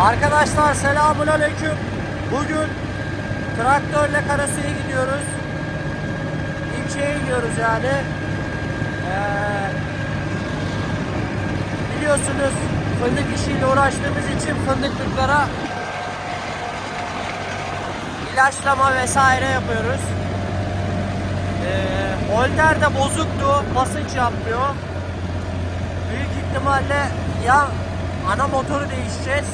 Arkadaşlar selamun aleyküm. Bugün traktörle Karasu'ya gidiyoruz. İlçeye gidiyoruz yani. Ee, biliyorsunuz fındık işiyle uğraştığımız için fındıklıklara ilaçlama vesaire yapıyoruz. Ee, holder de bozuktu. Basınç yapmıyor. Büyük ihtimalle ya ana motoru değişeceğiz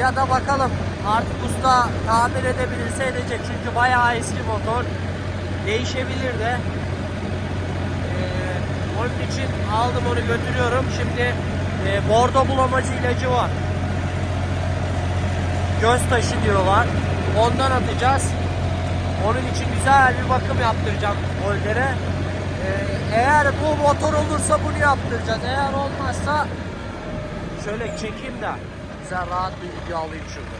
ya da bakalım artık usta tamir edebilirse edecek. Çünkü bayağı eski motor. Değişebilir de. Ee, onun için aldım onu götürüyorum. Şimdi e, bordo bulamacı ilacı var. Göz taşı diyorlar. Ondan atacağız. Onun için güzel bir bakım yaptıracağım holdere. Ee, eğer bu motor olursa bunu yaptıracağız. Eğer olmazsa şöyle çekeyim de güzel rahat bir video alayım şurada.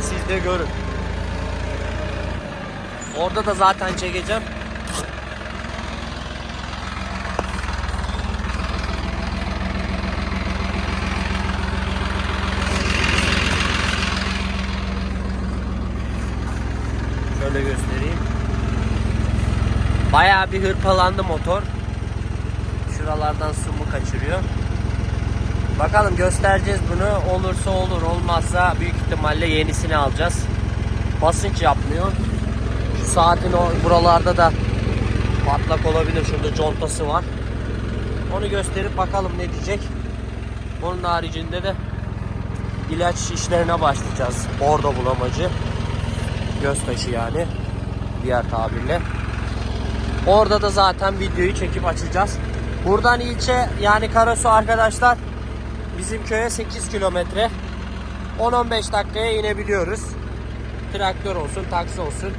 Siz de görün. Orada da zaten çekeceğim. Şöyle göstereyim. Bayağı bir hırpalandı motor. Şuralardan su mu kaçırıyor. Bakalım göstereceğiz bunu. Olursa olur, olmazsa büyük ihtimalle yenisini alacağız. Basınç yapmıyor. Şu saatin o buralarda da patlak olabilir. Şurada contası var. Onu gösterip bakalım ne diyecek. Onun haricinde de ilaç işlerine başlayacağız. Bordo bulamacı. Göz taşı yani. Diğer tabirle. Orada da zaten videoyu çekip açacağız. Buradan ilçe yani Karasu arkadaşlar bizim köye 8 kilometre. 10-15 dakikaya inebiliyoruz. Traktör olsun, taksi olsun.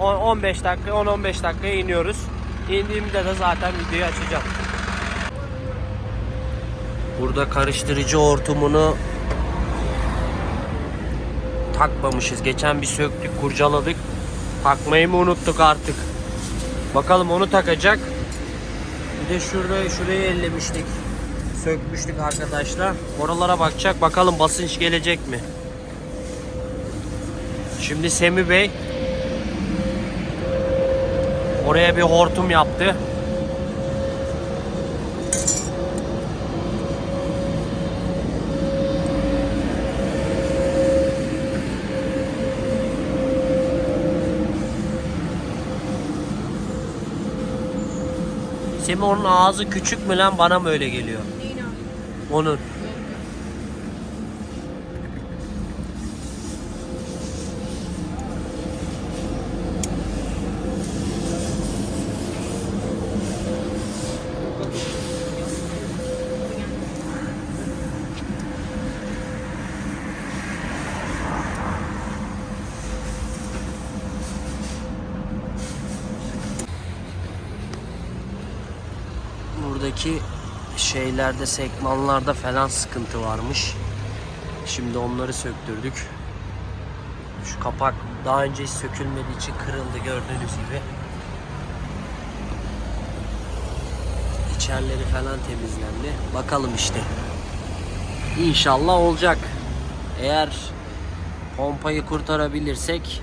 10 15 dakika, 10-15 dakikaya iniyoruz. İndiğimde de zaten videoyu açacağım. Burada karıştırıcı hortumunu takmamışız. Geçen bir söktük, kurcaladık. Takmayı mı unuttuk artık? Bakalım onu takacak. Bir de şurada şurayı ellemiştik. Sökmüştük arkadaşlar. Oralara bakacak. Bakalım basınç gelecek mi? Şimdi Semi Bey oraya bir hortum yaptı. Semi onun ağzı küçük mü lan bana mı öyle geliyor? Onun. buradaki şeylerde sekmanlarda falan sıkıntı varmış. Şimdi onları söktürdük. Şu kapak daha önce hiç sökülmediği için kırıldı gördüğünüz gibi. İçerileri falan temizlendi. Bakalım işte. İnşallah olacak. Eğer pompayı kurtarabilirsek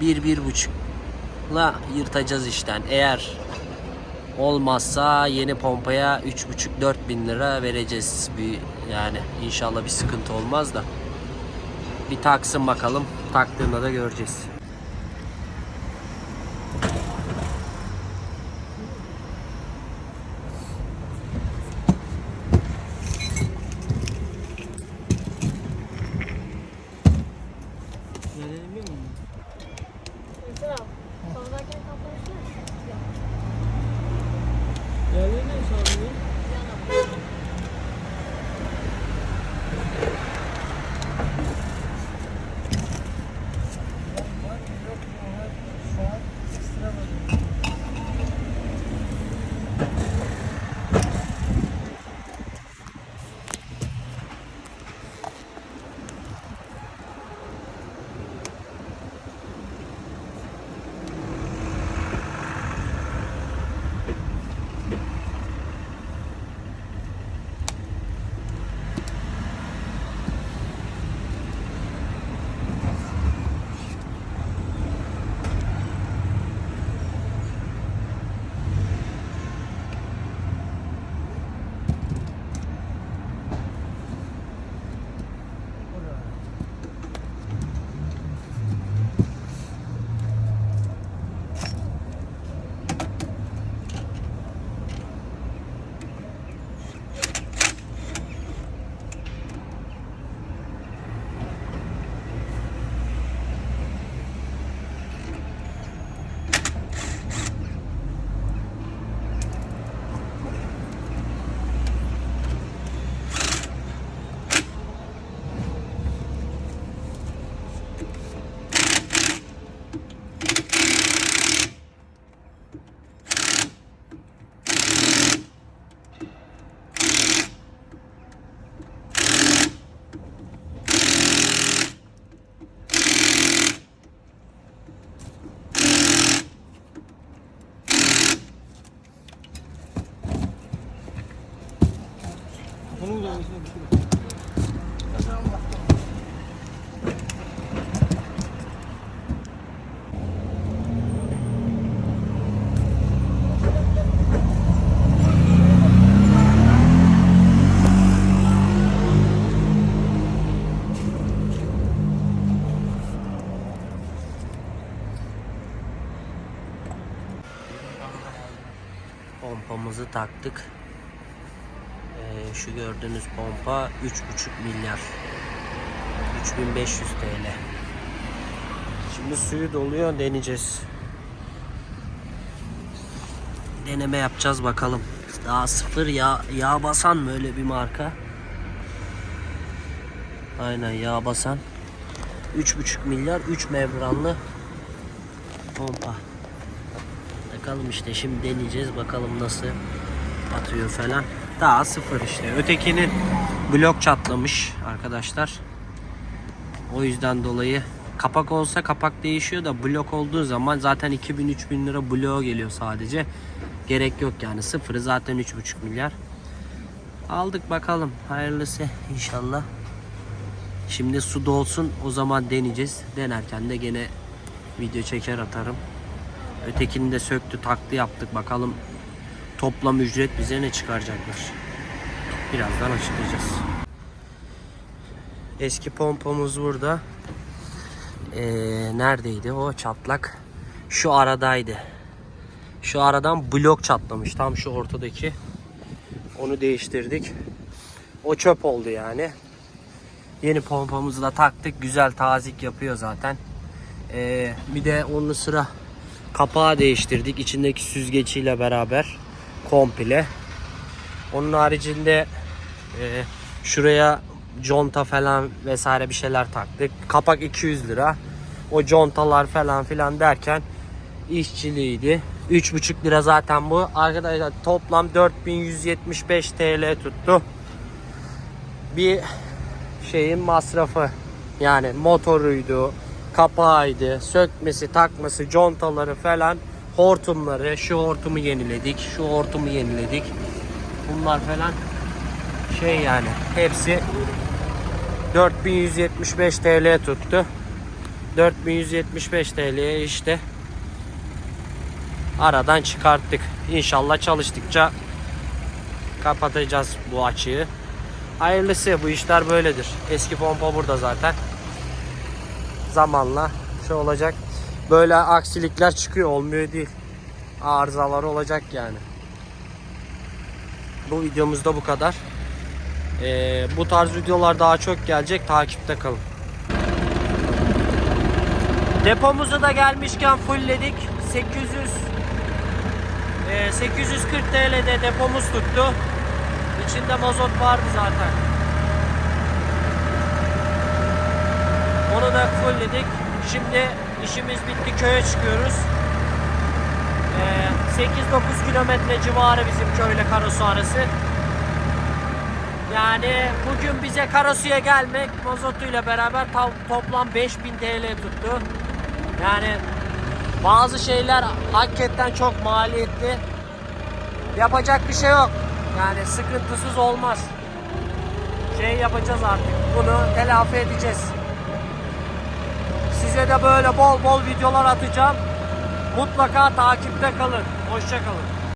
bir bir buçukla yırtacağız işten. Eğer Olmazsa yeni pompaya 3,5-4 bin lira vereceğiz. Bir, yani inşallah bir sıkıntı olmaz da. Bir taksın bakalım. Taktığında da göreceğiz. Yerleri ne sağlıyor? Pompamızı taktık. Ee, şu gördüğünüz pompa 3,5 milyar. 3500 TL. Şimdi suyu doluyor deneyeceğiz. Deneme yapacağız bakalım. Daha sıfır yağ, yağ basan mı öyle bir marka? Aynen yağ basan. 3,5 milyar 3 membranlı pompa. Bakalım işte şimdi deneyeceğiz bakalım nasıl atıyor falan. Daha sıfır işte. Ötekinin blok çatlamış arkadaşlar. O yüzden dolayı kapak olsa kapak değişiyor da blok olduğu zaman zaten 2000-3000 lira bloğa geliyor sadece. Gerek yok yani sıfırı zaten 3,5 milyar. Aldık bakalım hayırlısı inşallah. Şimdi su dolsun o zaman deneyeceğiz. Denerken de gene video çeker atarım. Ötekini de söktü taktı yaptık bakalım toplam ücret bize ne çıkaracaklar. Birazdan açıklayacağız. Eski pompamız burada. Ee, neredeydi o çatlak? Şu aradaydı. Şu aradan blok çatlamış tam şu ortadaki. Onu değiştirdik. O çöp oldu yani. Yeni pompamızı da taktık. Güzel tazik yapıyor zaten. Ee, bir de onun sıra kapağı değiştirdik. içindeki süzgeciyle beraber komple. Onun haricinde e, şuraya conta falan vesaire bir şeyler taktık. Kapak 200 lira. O contalar falan filan derken işçiliğiydi. 3,5 lira zaten bu. Arkadaşlar toplam 4175 TL tuttu. Bir şeyin masrafı. Yani motoruydu, kapağıydı, sökmesi, takması, contaları falan, hortumları, şu hortumu yeniledik, şu hortumu yeniledik. Bunlar falan şey yani hepsi 4175 TL tuttu. 4175 TL'ye işte aradan çıkarttık. İnşallah çalıştıkça kapatacağız bu açığı. Hayırlısı bu işler böyledir. Eski pompa burada zaten. Zamanla şey olacak. Böyle aksilikler çıkıyor olmuyor değil. Arızalar olacak yani. Bu videomuzda bu kadar. Ee, bu tarz videolar daha çok gelecek. Takipte kalın. Depomuzu da gelmişken fullledik. 800 e, 840 TL'de depomuz tuttu. İçinde mazot vardı zaten. Onu da fullledik. Şimdi işimiz bitti. Köye çıkıyoruz. Ee, 8-9 kilometre civarı bizim köyle Karasu arası. Yani bugün bize Karasu'ya gelmek mazotuyla beraber to- toplam 5000 TL tuttu. Yani bazı şeyler hakikaten çok maliyetli. Yapacak bir şey yok. Yani sıkıntısız olmaz. Şey yapacağız artık. Bunu telafi edeceğiz. Size de böyle bol bol videolar atacağım. Mutlaka takipte kalın. Hoşça kalın.